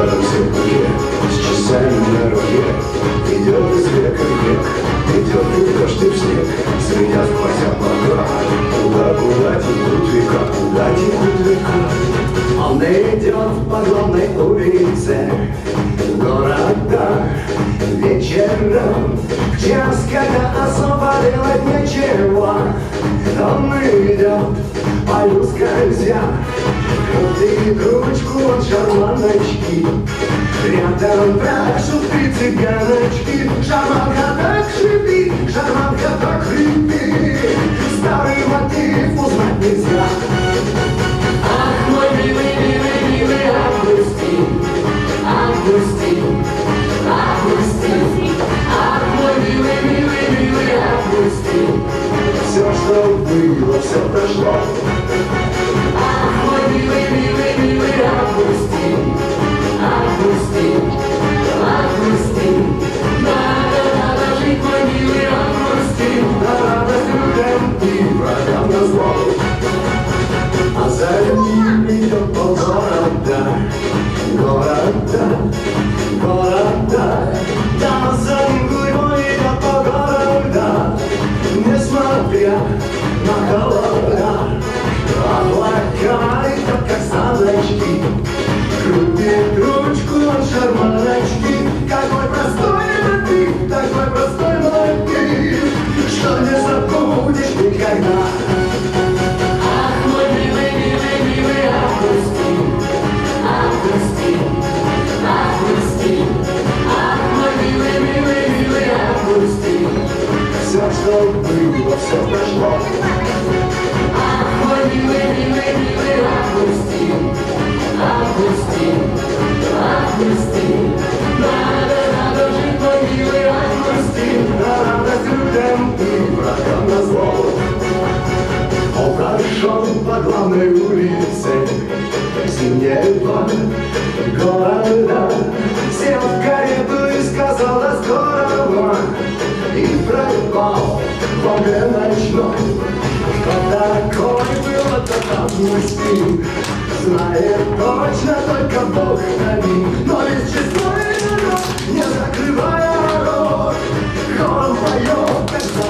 шаримся в руке, с часами на руке. Идет из века в век, идет и дождь и в снег, звенят сквозь облака. Куда, куда текут века, куда текут века. Он идет по главной улице города вечером, в час, когда особо делать нечего. Он идет пою скользя Ты ручку от шарманочки Рядом пляшут три цыганочки. Шарманка так шипит, шарманка так хрипит. Старый мотив na calma ночной Такой был этот август Знает точно только Бог один Но ведь честной народ, не закрывая рот. Он поет, как